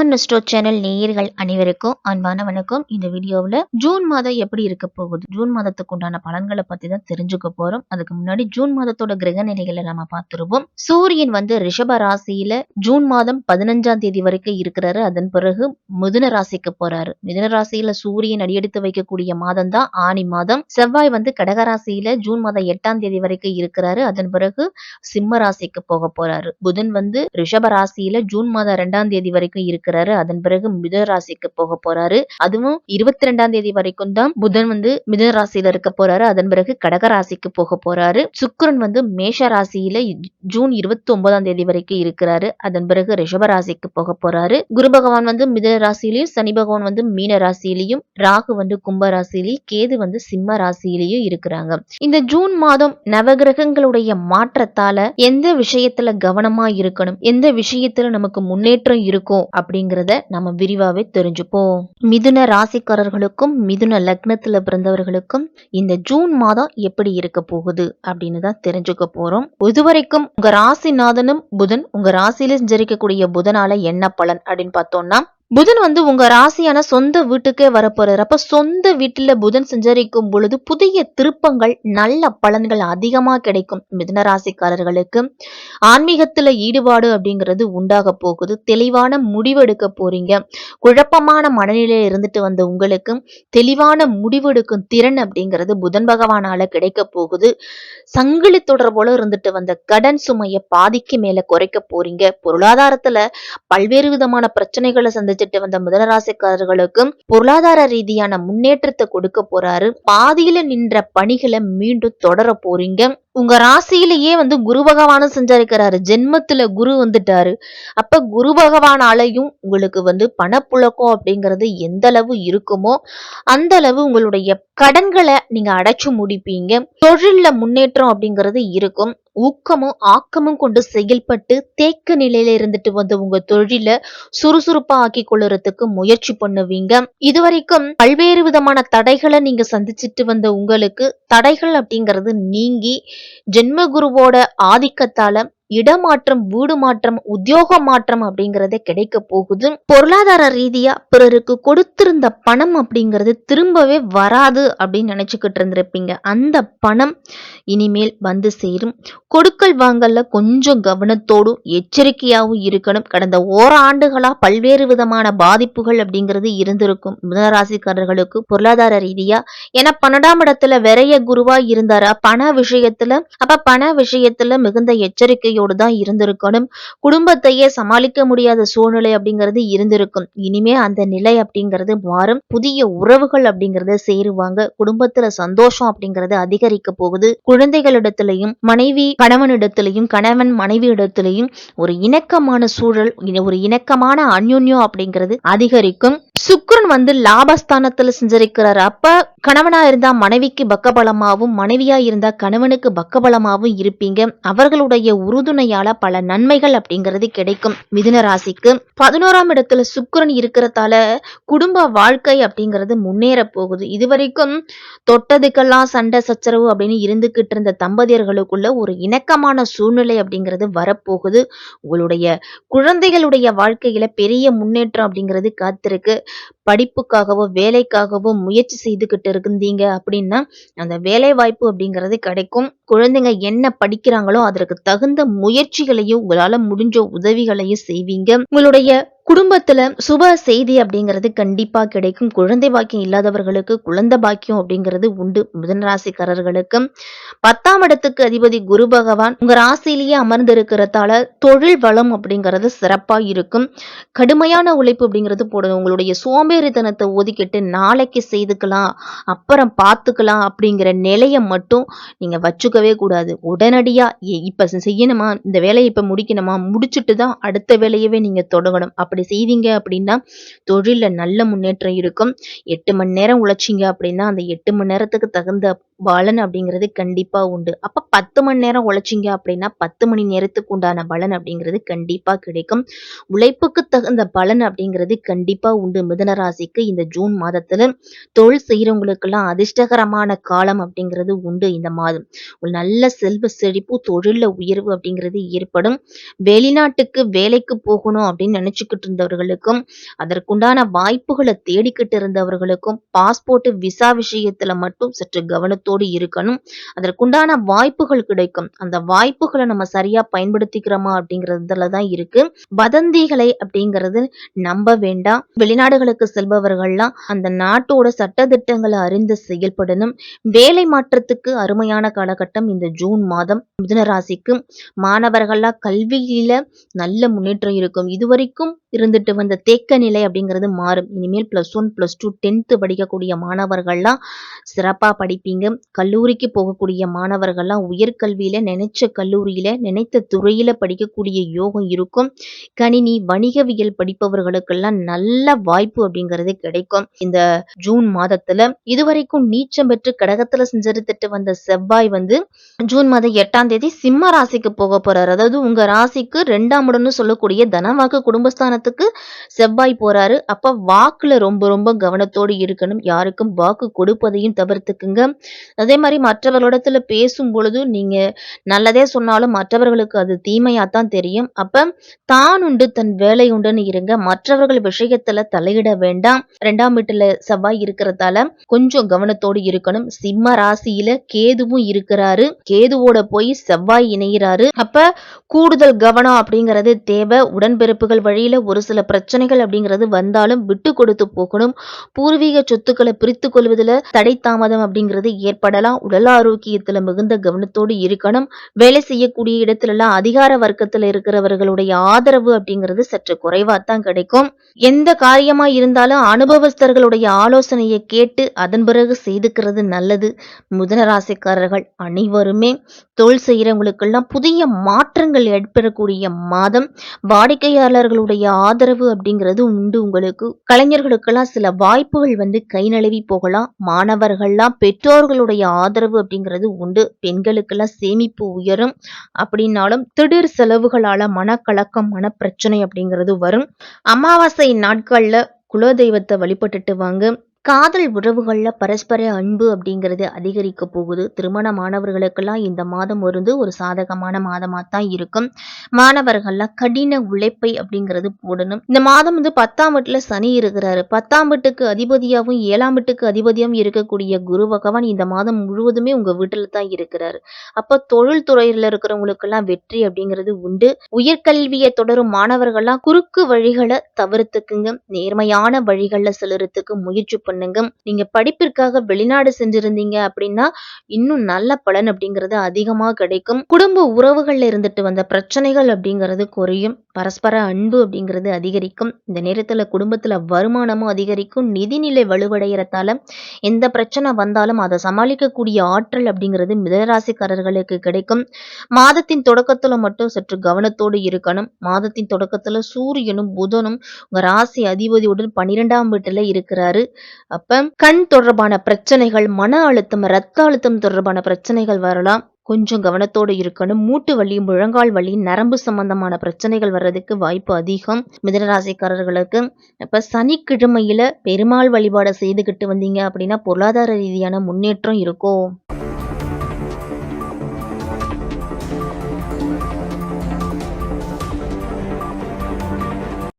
Aman நெஸ்டோ channel நேயர்கள் அனைவருக்கும் அன்பான வணக்கம். இந்த வீடியோவில் ஜூன் மாதம் எப்படி இருக்க போகுது? ஜூன் மாதத்துக்கு உண்டான பலன்களை பத்தி தான் தெரிஞ்சுக்க போறோம். அதுக்கு முன்னாடி ஜூன் மாதத்தோட கிரக நிலைகளை நம்ம பார்த்துருவோம். சூரியன் வந்து ரிஷப ராசியில ஜூன் மாதம் பதினஞ்சாம் தேதி வரைக்கும் இருக்கிறாரு. அதன் பிறகு மிதுன ராசிக்கு போறாரு. மிதுன ராசியில சூரியன் அடியெடுத்து வைக்கக்கூடிய மாதம் தான் ஆணி மாதம். செவ்வாய் வந்து கடகராசியில ஜூன் மாதம் எட்டாம் தேதி வரைக்கும் இருக்கிறாரு. அதன் பிறகு சிம்ம ராசிக்கு போக போறாரு. புதன் வந்து ரிஷப ராசியில ஜூன் மாதம் ரெண்டாம் தேதி வரைக்கும் இருக்கிறாரு. அதன் பிறகு மிதன ராசிக்கு போக போறாரு. அதுவும் இருபத்தி ரெண்டாம் தேதி வரைக்கும் தான் புதன் வந்து மிதன ராசியில இருக்க போறாரு. அதன் பிறகு கடக ராசிக்கு போக போறாரு. சுக்கரன் வந்து மேஷ ராசியில ஜூன் இருபத்தி ஒன்பதாம் தேதி வரைக்கும் இருக்கிறாரு. அதன் பிறகு ரிஷப ராசிக்கு போக போறாரு. குரு பகவான் வந்து மிதன ராசியிலையும் சனி பகவான் வந்து மீன ராசியிலையும் ராகு வந்து கும்ப ராசியிலையும் கேது வந்து சிம்ம ராசியிலையும் இருக்கிறாங்க. இந்த ஜூன் மாதம் நவகிரகங்களுடைய மாற்றத்தால எந்த விஷயத்துல கவனமா இருக்கணும்? எந்த விஷயத்துல நமக்கு முன்னேற்றம் இருக்கும்? அப்படிங்கிறத நம்ம விரிவாவே தெரிஞ்சுப்போம். மிதுன ராசிக்காரர்களுக்கும் மிதுன லக்னத்துல பிறந்தவர்களுக்கும் இந்த ஜூன் மாதம் எப்படி இருக்க போகுது அப்படின்னு தான் தெரிஞ்சுக்க போறோம். இதுவரைக்கும் உங்க ராசிநாதனும் புதன் உங்க ராசியில சஞ்சரிக்கக்கூடிய புதனால என்ன பலன் அப்படின்னு பார்த்தோம்னா புதன் வந்து உங்க ராசியான சொந்த வீட்டுக்கே வரப்போறாரு. அப்ப சொந்த வீட்டுல புதன் சஞ்சரிக்கும் பொழுது புதிய திருப்பங்கள் நல்ல பலன்கள் அதிகமா கிடைக்கும் மிதுன ராசிக்காரர்களுக்கு. ஆன்மீகத்துல ஈடுபாடு அப்படிங்கிறது உண்டாக போகுது. தெளிவான முடிவெடுக்க போறீங்க. குழப்பமான மனநிலையில இருந்துட்டு வந்த உங்களுக்கு தெளிவான முடிவெடுக்கும் திறன் அப்படிங்கிறது புதன் பகவானால கிடைக்க போகுது. சங்கிலி தொடர்போல இருந்துட்டு வந்த கடன் சுமையை பாதிக்கு மேல குறைக்க போறீங்க. பொருளாதாரத்துல பல்வேறு விதமான பிரச்சனைகளை சந்திச்சுட்டு வந்த முதலராசிக்காரர்களுக்கும் பொருளாதார ரீதியான முன்னேற்றத்தை கொடுக்க போறாரு. பாதியில நின்ற பணிகளை மீண்டும் தொடர போறீங்க. உங்க ராசியிலேயே வந்து குரு பகவானும் சஞ்சரிக்கிறாரு. ஜென்மத்துல குரு வந்துட்டாரு. அப்ப குரு பகவானாலையும் உங்களுக்கு வந்து பணப்புழக்கம் அப்படிங்கிறது எந்த அளவு இருக்குமோ அந்த அளவு உங்களுடைய கடன்களை நீங்க அடைச்சு முடிப்பீங்க. தொழில்ல முன்னேற்றம் அப்படிங்கிறது இருக்கும். ஊக்கமும் ஆக்கமும் கொண்டு செயல்பட்டு தேக்க நிலையில இருந்துட்டு வந்த உங்க தொழில சுறுசுறுப்பா ஆக்கி கொள்ளுறதுக்கு முயற்சி பண்ணுவீங்க. இதுவரைக்கும் பல்வேறு விதமான தடைகளை நீங்க சந்திச்சுட்டு வந்த உங்களுக்கு தடைகள் அப்படிங்கிறது நீங்கி ஜென்மகுருவோட ஆதிக்கத்தால இடமாற்றம் வீடு மாற்றம் உத்தியோக மாற்றம் அப்படிங்கறது கிடைக்க போகுது. பொருளாதார ரீதியா பிறருக்கு கொடுத்திருந்த பணம் அப்படிங்கிறது திரும்பவே வராது அப்படின்னு நினைச்சுக்கிட்டு இருந்திருப்பீங்க. அந்த பணம் இனிமேல் வந்து சேரும். கொடுக்கல் வாங்கல்ல கொஞ்சம் கவனத்தோடும் எச்சரிக்கையாகவும் இருக்கணும். கடந்த ஓராண்டுகளா பல்வேறு விதமான பாதிப்புகள் அப்படிங்கிறது இருந்திருக்கும். மிதனராசிக்காரர்களுக்கு பொருளாதார ரீதியா ஏன்னா பன்னெண்டாம் இடத்துல விரைய குருவா இருந்தாரா? பண விஷயத்துல அப்ப பண விஷயத்துல மிகுந்த எச்சரிக்கையோடு தான் இருந்திருக்கணும். குடும்பத்தையே சமாளிக்க முடியாத சூழ்நிலை அப்படிங்கிறது இருந்திருக்கும். இனிமே அந்த நிலை அப்படிங்கிறது மாறும். புதிய உறவுகள் அப்படிங்கறத சேருவாங்க. குடும்பத்துல சந்தோஷம் அப்படிங்கறது அதிகரிக்க போகுது. குழந்தைகளிடத்திலையும் மனைவி கணவனிடத்திலையும் கணவன் மனைவி இடத்திலையும் ஒரு இணக்கமான சூழல் ஒரு இணக்கமான அந்யுன்யம் அப்படிங்கிறது அதிகரிக்கும். சுக்ரன் வந்து லாபஸ்தானத்துல செஞ்சிருக்கிறார். அப்ப கணவனா இருந்தா மனைவிக்கு பக்கபலமாவும் மனைவியா இருந்தா கணவனுக்கு பக்கபலமாவும் இருப்பீங்க. அவர்களுடைய உறுதுணையால பல நன்மைகள் அப்படிங்கிறது கிடைக்கும் மிதுன ராசிக்கு. பதினோராம் இடத்துல சுக்ரன் இருக்கிறதால குடும்ப வாழ்க்கை அப்படிங்கிறது முன்னேற போகுது. இதுவரைக்கும் தொட்டதுக்கெல்லாம் சண்டை சச்சரவு அப்படின்னு இருந்துகிட்டு இருந்த தம்பதியர்களுக்குள்ள ஒரு இணக்கமான சூழ்நிலை அப்படிங்கிறது வரப்போகுது. உங்களுடைய குழந்தைகளுடைய வாழ்க்கையில பெரிய முன்னேற்றம் அப்படிங்கிறது காத்திருக்கு. படிப்புக்காகவோ வேலைக்காகவோ முயற்சி செய்துகிட்டு இருந்தீங்க அப்படின்னா அந்த வேலை வாய்ப்பு அப்படிங்கிறது கிடைக்கும். குழந்தைங்க என்ன படிக்கிறாங்களோ அதற்கு தகுந்த முயற்சிகளையும் உங்களால முடிஞ்ச உதவிகளையும் செய்வீங்க. உங்களுடைய குடும்பத்துல சுப செய்தி அப்படிங்கிறது கண்டிப்பா கிடைக்கும். குழந்தை பாக்கியம் இல்லாதவர்களுக்கு குழந்தை பாக்கியம் அப்படிங்கிறது உண்டு. மிதன ராசிக்காரர்களுக்கு பத்தாம் இடத்துக்கு அதிபதி குரு பகவான் உங்க ராசியிலேயே அமர்ந்திருக்கிறதால தொழில் வளம் அப்படிங்கிறது சிறப்பா இருக்கும். கடுமையான உழைப்பு அப்படிங்கிறது போடணும். உங்களுடைய சோம்பேறித்தனத்தை ஒதுக்கிட்டு நாளைக்கு செய்துக்கலாம் அப்புறம் பார்த்துக்கலாம் அப்படிங்கிற நிலையை மட்டும் நீங்க வச்சுக்கவே கூடாது. உடனடியா இப்ப செய்யணுமா? இந்த வேலையை இப்ப முடிக்கணுமா? முடிச்சுட்டு தான் அடுத்த வேலையவே நீங்க தொடங்கணும். அப்படி அப்படி செய்வீங்க அப்படின்னா தொழிலில் நல்ல முன்னேற்றம் இருக்கும். எட்டு மணி நேரம் உழைச்சிங்க அப்படின்னா அந்த எட்டு மணி நேரத்துக்கு தகுந்த பலன் அப்படிங்கிறது கண்டிப்பா உண்டு. அப்ப பத்து மணி நேரம் உழைச்சிங்க அப்படின்னா பத்து மணி நேரத்துக்கு உண்டான பலன் அப்படிங்கிறது கண்டிப்பா கிடைக்கும். உழைப்புக்கு தகுந்த பலன் அப்படிங்கிறது கண்டிப்பா உண்டு. மிதனராசிக்கு இந்த ஜூன் மாதத்துல தொழில் செய்யறவங்களுக்கெல்லாம் அதிர்ஷ்டகரமான காலம் அப்படிங்கிறது உண்டு இந்த மாதம். ஒரு நல்ல செல்வ செழிப்பு தொழில உயர்வு அப்படிங்கிறது ஏற்படும். வெளிநாட்டுக்கு வேலைக்கு போகணும் அப்படின்னு நினைச்சுக்கிட்டு இருந்தவர்களுக்கும் அதற்குண்டான வாய்ப்புகளை தேடிக்கிட்டு இருந்தவர்களுக்கும் பாஸ்போர்ட் விசா விஷயத்துல மட்டும் சற்று கவனத்தோடு இருக்கணும். அதற்குண்டான வாய்ப்புகள் கிடைக்கும். அந்த வாய்ப்புகளை நம்ம சரியா பயன்படுத்திக்கிறோமா அப்படிங்கறதுல தான் இருக்கு. வதந்திகளை அப்படிங்கிறது நம்ப வேண்டாம். வெளிநாடுகளுக்கு செல்பவர்கள்லாம் அந்த நாட்டோட சட்ட திட்டங்களை அறிந்து செயல்படணும். வேலை மாற்றத்துக்கு அருமையான காலகட்டம் இந்த ஜூன் மாதம். மிதுன ராசிக்கு மாணவர்கள்லாம் கல்வியில நல்ல முன்னேற்றம் இருக்கும். இதுவரைக்கும் இருந்துட்டு வந்த தேக்க நிலை அப்படிங்கிறது மாறும். இனிமேல் plus one plus two tenth படிக்கக்கூடிய மாணவர்கள்லாம் சிறப்பாக படிப்பீங்க. கல்லூரிக்கு போகக்கூடிய மாணவர்கள்லாம் உயர்கல்வியில நினைச்ச கல்லூரியில நினைத்த துறையில படிக்கக்கூடிய யோகம் இருக்கும். கணினி வணிகவியல் படிப்பவர்களுக்கெல்லாம் நல்ல வாய்ப்பு அப்படிங்கிறது கிடைக்கும். இந்த ஜூன் மாதத்துல இதுவரைக்கும் நீச்சம் பெற்று கடகத்தில் செஞ்சரித்துட்டு வந்த செவ்வாய் வந்து ஜூன் மாதம் எட்டாம் தேதி சிம்ம ராசிக்கு போக போறாரு. அதாவது உங்க ராசிக்கு ரெண்டாம் இடம்னு சொல்லக்கூடிய தனவாக்கு குடும்பஸ்தானத்துக்கு செவ்வாய் போறாரு. அப்ப வாக்குல ரொம்ப ரொம்ப கவனத்தோடு இருக்கணும். யாருக்கும் வாக்கு கொடுப்பதையும் தவிர்த்துக்குங்க. அதே மாதிரி மற்றவர்களிடத்துல பேசும் பொழுது நீங்க நல்லதே சொன்னாலும் மற்றவர்களுக்கு அது தீமையாத்தான் தெரியும். அப்ப தான் உண்டு தன் வேலை உண்டுன்னு இருங்க. மற்றவர்கள் விஷயத்துல தலையிட வேண்டாம். ரெண்டாம் வீட்டுல செவ்வாய் இருக்கிறதால கொஞ்சம் கவனத்தோடு இருக்கணும். சிம்ம ராசியில கேதுவும் இருக்கிறாரு. கேதுவோட போய் செவ்வாய் இணைகிறாரு அப்ப கூடுதல் கவனம் அப்படிங்கறது தேவை. உடன்பிறப்புகள் வழியில ஒரு சில பிரச்சனைகள் அப்படிங்கிறது வந்தாலும் விட்டு கொடுத்து போகணும். பூர்வீக சொத்துக்களை பிரித்து கொள்வதில் தடை தாமதம் அப்படிங்கிறது ஏற்படலாம். உடல் ஆரோக்கியத்தில் மிகுந்த கவனத்தோடு இருக்கணும். வேலை செய்யக்கூடிய இடத்துலலாம் அதிகார வர்க்கத்துல இருக்கிறவர்களுடைய ஆதரவு அப்படிங்கிறது சற்று குறைவாத்தான் கிடைக்கும். எந்த காரியமா இருந்தாலும் அனுபவஸ்தர்களுடைய ஆலோசனையை கேட்டு அதன் பிறகு செய்துக்கிறது நல்லது. முதன ராசிக்காரர்கள் அனைவருமே தொழில் செய்கிறவங்களுக்கெல்லாம் புதிய மாற்றங்கள் ஏற்படக்கூடிய மாதம். வாடிக்கையாளர்களுடைய ஆதரவு அப்படிங்கிறது உண்டு உங்களுக்கு. கலைஞர்களுக்கெல்லாம் சில வாய்ப்புகள் வந்து கை நழுவி போகலாம். மாணவர்கள்லாம் பெற்றோர்களுடைய ஆதரவு அப்படிங்கிறது உண்டு. பெண்களுக்கெல்லாம் சேமிப்பு உயரும். அப்படின்னாலும் திடீர் செலவுகளால மனக்கலக்கம் மனப்பிரச்சனை அப்படிங்கிறது வரும். அமாவாசை நாட்களில் குலதெய்வத்தை வழிபட்டுட்டு வாங்க. காதல் உறவுகளில் பரஸ்பர அன்பு அப்படிங்கிறது அதிகரிக்க போகுது. திருமணமானவர்களுக்கெல்லாம் இந்த மாதம் வந்து ஒரு சாதகமான மாதமாக தான் இருக்கும். மாணவர்கள்லாம் கடின உழைப்பை அப்படிங்கிறது போடணும். இந்த மாதம் வந்து பத்தாம் வீட்டுல சனி இருக்கிறாரு. பத்தாம் வீட்டுக்கு அதிபதியாகவும் ஏழாம் வீட்டுக்கு அதிபதியாகவும் இருக்கக்கூடிய குரு பகவான் இந்த மாதம் முழுவதுமே உங்கள் வீட்டில் தான் இருக்கிறாரு. அப்போ தொழில் துறையில் இருக்கிறவங்களுக்கெல்லாம் வெற்றி அப்படிங்கிறது உண்டு. உயர்கல்வியை தொடரும் மாணவர்கள்லாம் குறுக்கு வழிகளை தவிர்த்துக்குங்க. நேர்மையான வழிகளில் செலுறதுக்கு முயற்சி பண்ணுங்க. நீங்க படிப்பிற்காக வெளிநாடு சென்றிருந்தீங்க அப்படின்னா இன்னும் நல்ல பலன் அப்படிங்கிறது அதிகமாக கிடைக்கும். குடும்ப உறவுகள்ல இருந்துட்டு வந்த பிரச்சனைகள் அப்படிங்கிறது குறையும். பரஸ்பர அன்பு அப்படிங்கிறது அதிகரிக்கும். இந்த நேரத்துல குடும்பத்துல வருமானமும் அதிகரிக்கும். நிதிநிலை வலுவடைகிறதால எந்த பிரச்சனை வந்தாலும் அதை சமாளிக்கக்கூடிய ஆற்றல் அப்படிங்கிறது மிதராசிக்காரர்களுக்கு கிடைக்கும். மாதத்தின் தொடக்கத்துல மட்டும் சற்று கவனத்தோடு இருக்கணும். மாதத்தின் தொடக்கத்துல சூரியனும் புதனும் உங்க ராசி அதிபதியுடன் பன்னிரெண்டாம் வீட்டுல இருக்கிறாரு. அப்ப கண் தொடர்பான பிரச்சனைகள் மன அழுத்தம் ரத்த அழுத்தம் தொடர்பான பிரச்சனைகள் வரலாம். கொஞ்சம் கவனத்தோடு இருக்கணும். மூட்டு வலி முழங்கால் வலி நரம்பு சம்பந்தமான பிரச்சனைகள் வர்றதுக்கு வாய்ப்பு அதிகம். மிதனராசிக்காரர்களுக்கு இப்ப சனிக்கிழமையில பெருமாள் வழிபாடை செய்துக்கிட்டு வந்தீங்க அப்படின்னா பொருளாதார ரீதியான முன்னேற்றம் இருக்கும்.